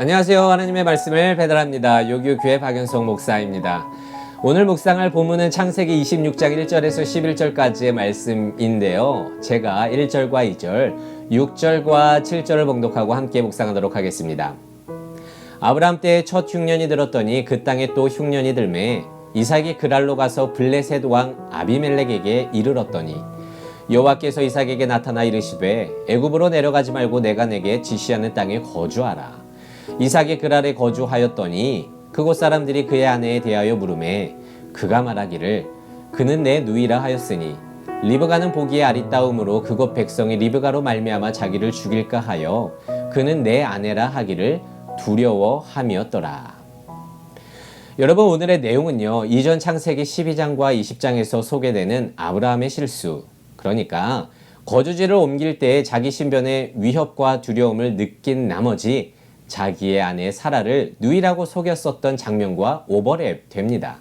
안녕하세요. 하나님의 말씀을 배달합니다. 요교교회 박연성 목사입니다. 오늘 묵상할 본문은 창세기 26장 1절에서 11절까지의 말씀인데요. 제가 1절과 2절, 6절과 7절을 봉독하고 함께 묵상하도록 하겠습니다. 아브라함 때에 첫 흉년이 들었더니 그 땅에 또 흉년이 들매 이삭이 그랄로 가서 블레셋 왕 아비멜렉에게 이르렀더니 여호와께서 이삭에게 나타나 이르시되 애굽으로 내려가지 말고 내가 내게 지시하는 땅에 거주하라. 이삭이 그랄에 거주하였더니 그곳 사람들이 그의 아내에 대하여 물음에 그가 말하기를 그는 내 누이라 하였으니 리브가는 보기에 아리따움으로 그곳 백성이 리브가로 말미암아 자기를 죽일까 하여 그는 내 아내라 하기를 두려워함이었더라. 여러분 오늘의 내용은요. 이전 창세기 12장과 20장에서 소개되는 아브라함의 실수 그러니까 거주지를 옮길 때 자기 신변의 위협과 두려움을 느낀 나머지 자기의 아내 사라를 누이라고 속였었던 장면과 오버랩 됩니다.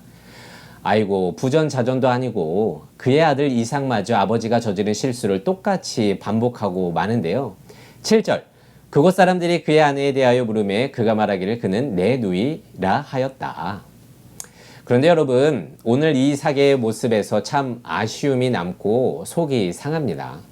아이고 부전자전도 아니고 그의 아들 이삭마저 아버지가 저지른 실수를 똑같이 반복하고 마는데요. 7절 그곳 사람들이 그의 아내에 대하여 물음에 그가 말하기를 그는 내 누이라 하였다. 그런데 여러분 오늘 이 사계의 모습에서 참 아쉬움이 남고 속이 상합니다.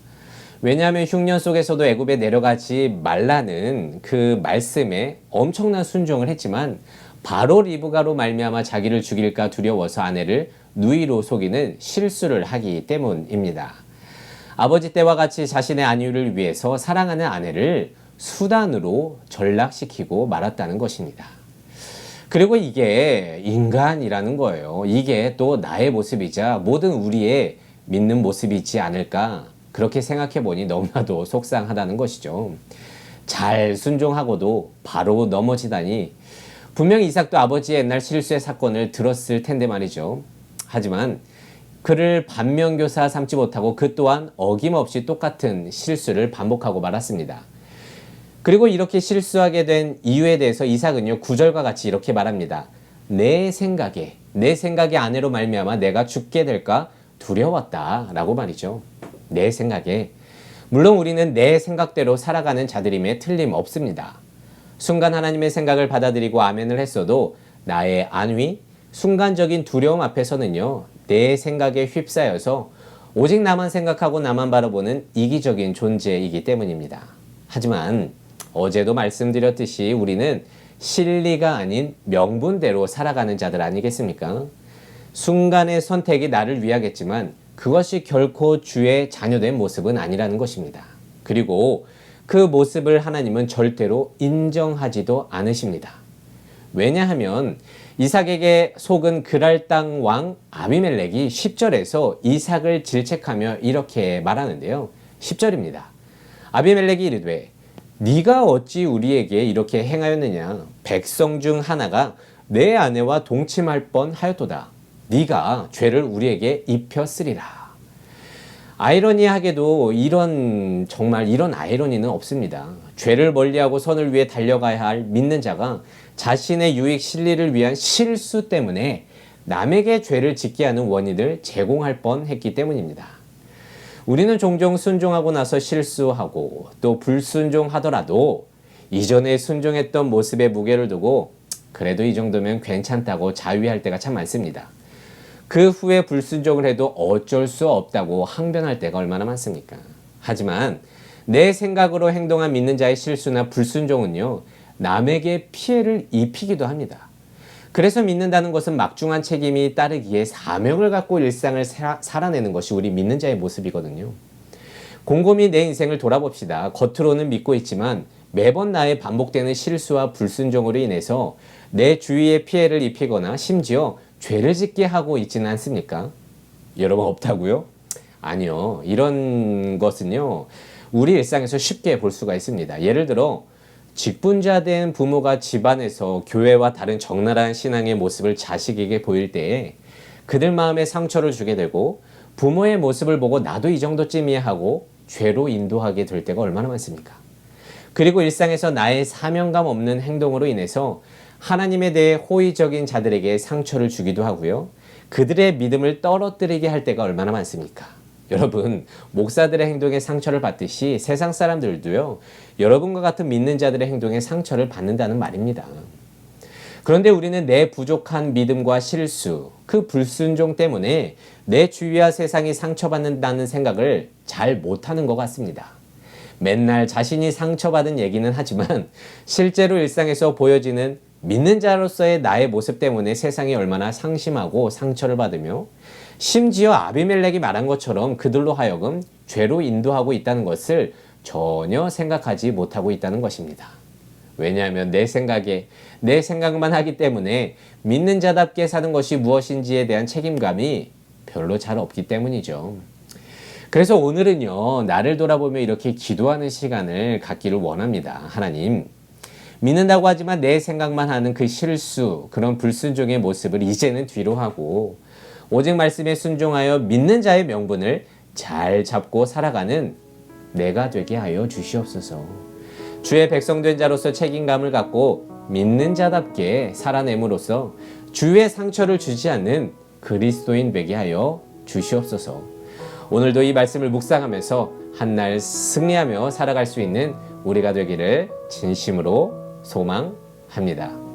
왜냐하면 흉년 속에서도 애굽에 내려가지 말라는 그 말씀에 엄청난 순종을 했지만 바로 리브가로 말미암아 자기를 죽일까 두려워서 아내를 누이로 속이는 실수를 하기 때문입니다. 아버지 때와 같이 자신의 안위를 위해서 사랑하는 아내를 수단으로 전락시키고 말았다는 것입니다. 그리고 이게 인간이라는 거예요. 이게 또 나의 모습이자 모든 우리의 믿는 모습이지 않을까 그렇게 생각해 보니 너무나도 속상하다는 것이죠. 잘 순종하고도 바로 넘어지다니 분명 이삭도 아버지의 옛날 실수의 사건을 들었을 텐데 말이죠. 하지만 그를 반면교사 삼지 못하고 그 또한 어김없이 똑같은 실수를 반복하고 말았습니다. 그리고 이렇게 실수하게 된 이유에 대해서 이삭은요 구절과 같이 이렇게 말합니다. 내 생각에 내 생각의 아내로 말미암아 내가 죽게 될까 두려웠다라고 말이죠. 내 생각에 물론 우리는 내 생각대로 살아가는 자들임에 틀림없습니다. 순간 하나님의 생각을 받아들이고 아멘을 했어도 나의 안위, 순간적인 두려움 앞에서는요 내 생각에 휩싸여서 오직 나만 생각하고 나만 바라보는 이기적인 존재이기 때문입니다. 하지만 어제도 말씀드렸듯이 우리는 실리가 아닌 명분대로 살아가는 자들 아니겠습니까? 순간의 선택이 나를 위하겠지만 그것이 결코 주의 자녀된 모습은 아니라는 것입니다. 그리고 그 모습을 하나님은 절대로 인정하지도 않으십니다. 왜냐하면 이삭에게 속은 그랄 땅 왕 아비멜렉이 10절에서 이삭을 질책하며 이렇게 말하는데요. 10절입니다. 아비멜렉이 이르되 네가 어찌 우리에게 이렇게 행하였느냐 백성 중 하나가 내 아내와 동침할 뻔하였도다. 네가 죄를 우리에게 입혔으리라. 아이러니하게도 이런 정말 이런 아이러니는 없습니다. 죄를 멀리하고 선을 위해 달려가야 할 믿는 자가 자신의 유익 실리를 위한 실수 때문에 남에게 죄를 짓게 하는 원인을 제공할 뻔했기 때문입니다. 우리는 종종 순종하고 나서 실수하고 또 불순종하더라도 이전에 순종했던 모습에 무게를 두고 그래도 이 정도면 괜찮다고 자위할 때가 참 많습니다. 그 후에 불순종을 해도 어쩔 수 없다고 항변할 때가 얼마나 많습니까? 하지만 내 생각으로 행동한 믿는 자의 실수나 불순종은요, 남에게 피해를 입히기도 합니다. 그래서 믿는다는 것은 막중한 책임이 따르기에 사명을 갖고 일상을 살아내는 것이 우리 믿는 자의 모습이거든요. 곰곰이 내 인생을 돌아봅시다. 겉으로는 믿고 있지만 매번 나의 반복되는 실수와 불순종으로 인해서 내 주위에 피해를 입히거나 심지어 죄를 짓게 하고 있지는 않습니까? 여러분 없다고요? 아니요. 이런 것은요. 우리 일상에서 쉽게 볼 수가 있습니다. 예를 들어 직분자 된 부모가 집안에서 교회와 다른 적나라한 신앙의 모습을 자식에게 보일 때에 그들 마음에 상처를 주게 되고 부모의 모습을 보고 나도 이 정도쯤이야 하고 죄로 인도하게 될 때가 얼마나 많습니까? 그리고 일상에서 나의 사명감 없는 행동으로 인해서 하나님에 대해 호의적인 자들에게 상처를 주기도 하고요. 그들의 믿음을 떨어뜨리게 할 때가 얼마나 많습니까? 여러분, 목사들의 행동에 상처를 받듯이 세상 사람들도요, 여러분과 같은 믿는 자들의 행동에 상처를 받는다는 말입니다. 그런데 우리는 내 부족한 믿음과 실수, 그 불순종 때문에 내 주위와 세상이 상처받는다는 생각을 잘 못하는 것 같습니다. 맨날 자신이 상처받은 얘기는 하지만 실제로 일상에서 보여지는 믿는 자로서의 나의 모습 때문에 세상이 얼마나 상심하고 상처를 받으며 심지어 아비멜렉이 말한 것처럼 그들로 하여금 죄로 인도하고 있다는 것을 전혀 생각하지 못하고 있다는 것입니다. 왜냐하면 내 생각에 내 생각만 하기 때문에 믿는 자답게 사는 것이 무엇인지에 대한 책임감이 별로 잘 없기 때문이죠. 그래서 오늘은요, 나를 돌아보며 이렇게 기도하는 시간을 갖기를 원합니다. 하나님, 믿는다고 하지만 내 생각만 하는 그 실수, 그런 불순종의 모습을 이제는 뒤로 하고, 오직 말씀에 순종하여 믿는 자의 명분을 잘 잡고 살아가는 내가 되게 하여 주시옵소서. 주의 백성된 자로서 책임감을 갖고 믿는 자답게 살아냄으로써 주의 상처를 주지 않는 그리스도인 되게 하여 주시옵소서. 오늘도 이 말씀을 묵상하면서 한날 승리하며 살아갈 수 있는 우리가 되기를 진심으로 소망합니다.